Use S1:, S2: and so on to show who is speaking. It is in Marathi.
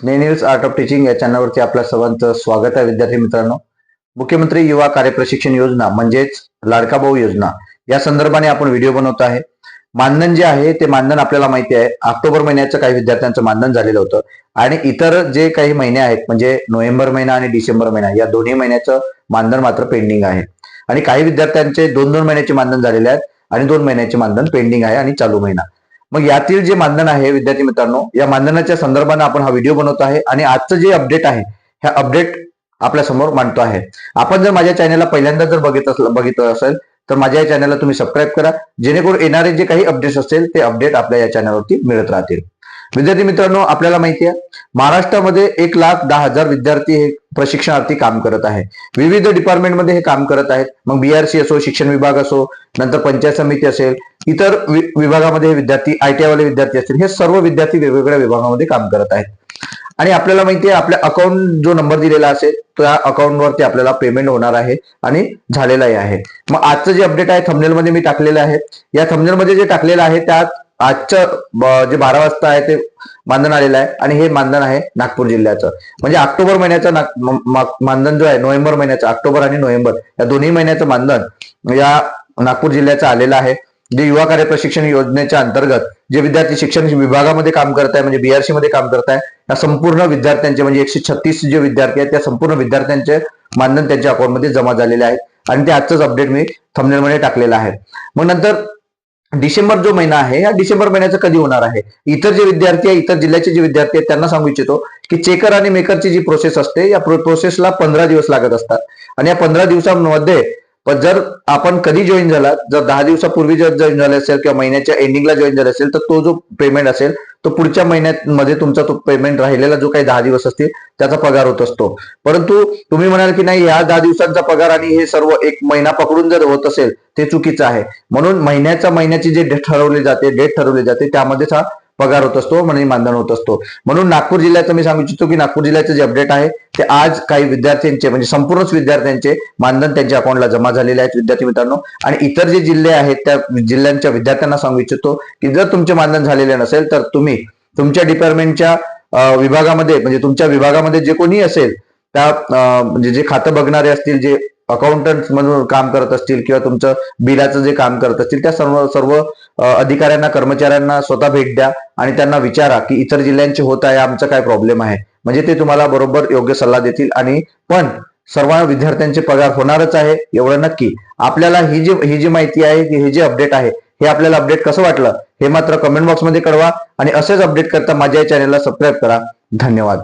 S1: स्नेह आर्ट ऑफ टीचिंग या चॅनलवरती आपल्या सर्वांचं स्वागत आहे विद्यार्थी मित्रांनो. मुख्यमंत्री युवा कार्यप्रशिक्षण योजना म्हणजेच लाडका भाऊ योजना या संदर्भाने आपण व्हिडिओ बनवत आहे. मानधन जे आहे ते मानधन आपल्याला माहिती आहे. ऑक्टोबर महिन्याचं काही विद्यार्थ्यांचं मानधन झालेलं होतं. आणि इतर जे काही महिने आहेत म्हणजे नोव्हेंबर महिना आणि डिसेंबर महिना या दोन्ही महिन्याचं मानधन मात्र पेंडिंग आहे. आणि काही विद्यार्थ्यांचे दोन दोन महिन्याचे मानधन झालेले आहेत आणि दोन महिन्याचे मानधन पेंडिंग आहे आणि चालू महिना. मग यातील जे मानधन आहे विद्यार्थी मित्रांनो या मानधनाच्या संदर्भाने आपण हा व्हिडिओ बनवतो आहे आणि आजचं जे अपडेट आहे ह्या अपडेट आपल्यासमोर मांडतो आहे. आपण जर माझ्या चॅनलला पहिल्यांदा जर बघित बघितलं असेल तर माझ्या या चॅनलला तुम्ही सबस्क्राईब करा जेणेकरून येणारे जे काही अपडेट्स असतील ते अपडेट आपल्या या चॅनलवरती मिळत राहतील. विद्यार्थी मित्रांनो आपल्याला माहिती आहे महाराष्ट्रामध्ये एक लाख दहा हजार विद्यार्थी हे प्रशिक्षणार्थी काम करत आहे. विविध डिपार्टमेंटमध्ये हे काम करत आहेत. मग बीआरसी असो शिक्षण विभाग असो नंतर पंचायत समिती असेल इतर विभागामध्ये हे विद्यार्थी आयटीआयवाले वाले विद्यार्थी असतील हे सर्व विद्यार्थी वेगवेगळ्या विभागामध्ये काम करत आहेत. आणि आपल्याला माहिती आहे आपल्या अकाउंट जो नंबर दिलेला असेल त्या अकाउंटवरती आपल्याला पेमेंट होणार आहे आणि झालेलाही आहे. मग आजचं जे अपडेट आहे थमनेलमध्ये मध्ये मी टाकलेलं आहे. या थमनेलमध्ये मध्ये जे टाकलेलं आहे त्यात आजचं जे बारा वाजता आहे ते मानधन आलेलं आहे आणि हे मानधन आहे नागपूर जिल्ह्याचं. म्हणजे ऑक्टोबर महिन्याचं मानधन जो आहे नोव्हेंबर महिन्याचं ऑक्टोबर आणि नोव्हेंबर या दोन्ही महिन्याचं मानधन या नागपूर जिल्ह्याचं आलेलं आहे. जे युवा कार्य प्रशिक्षण योजनेच्या अंतर्गत जे विद्यार्थी शिक्षण विभागामध्ये काम करत आहे म्हणजे बीआरसी मध्ये काम करत आहे या संपूर्ण विद्यार्थ्यांचे म्हणजे एकशे छत्तीस जे विद्यार्थी आहेत त्या संपूर्ण विद्यार्थ्यांचे मानधन त्यांच्या अकाउंटमध्ये जमा झालेले आहे. आणि ते आजचंच अपडेट मी थमनेलमध्ये मध्ये टाकलेलं आहे. मग नंतर डिसेंबर जो महिना आहे या डिसेंबर महिन्याचं कधी होणार आहे? इतर जे विद्यार्थी आहे इतर जिल्ह्याचे जे विद्यार्थी आहेत त्यांना सांगू इच्छितो की चेकर आणि मेकरची जी प्रोसेस असते या प्रोसेसला पंधरा दिवस लागत असतात. आणि या पंधरा दिवसांमध्ये पण जर आपण कधी जॉईन झाला जर दहा दिवसापूर्वी जर जॉईन झाले असेल किंवा महिन्याच्या एंडिंगला जॉईन झाले असेल तर तो जो पेमेंट असेल तो पुढच्या महिन्यात मध्ये तुमचा तो पेमेंट राहिलेला जो काही दहा दिवस असतील त्याचा पगार होत असतो. परंतु तुम्ही म्हणाल की नाही या दहा दिवसांचा पगार आणि हे सर्व एक महिना पकडून जर होत असेल ते चुकीचं आहे. म्हणून महिन्याच्या महिन्याची जे डेट ठरवली जाते डेट ठरवली जाते त्यामध्येच हा पगार होत असतो म्हणजे मानधन होत असतो. म्हणून नागपूर जिल्ह्याचं मी सांगू इच्छितो की नागपूर जिल्ह्याचं जे अपडेट आहे ते आज काही विद्यार्थ्यांचे म्हणजे संपूर्णच विद्यार्थ्यांचे मानधन त्यांच्या अकाउंटला जमा झालेले आहेत विद्यार्थी मित्रांनो. आणि इतर जे जिल्हे आहेत त्या जिल्ह्यांच्या विद्यार्थ्यांना सांगू इच्छितो की जर तुमचे मानधन झालेले नसेल तर तुम्ही तुमच्या डिपार्टमेंटच्या विभागामध्ये म्हणजे तुमच्या विभागामध्ये जे कोणी असेल त्या म्हणजे जे खातं बघणारे असतील जे अकाउंटंट म्हणून काम करत असतील किंवा तुमचं बिलाचं जे काम करत असतील त्या सर्व सर्व अधिकाऱ्यांना कर्मचाऱ्यांना स्वतः भेट द्या आणि त्यांना विचारा की इतर जिल्ह्यांचे होत आहे आमचा काय प्रॉब्लेम आहे. म्हणजे ते तुम्हाला बरोबर योग्य सल्ला देतील आणि पण सर्व विद्यार्थ्यांचे पगार होणारच आहे एवढं नक्की. आपल्याला ही जी ही जी माहिती आहे की हे जे अपडेट आहे हे आपल्याला अपडेट कसं वाटलं हे मात्र कमेंट बॉक्समध्ये कळवा आणि असेच अपडेट करता माझ्या चॅनलला सबस्क्राईब करा. धन्यवाद.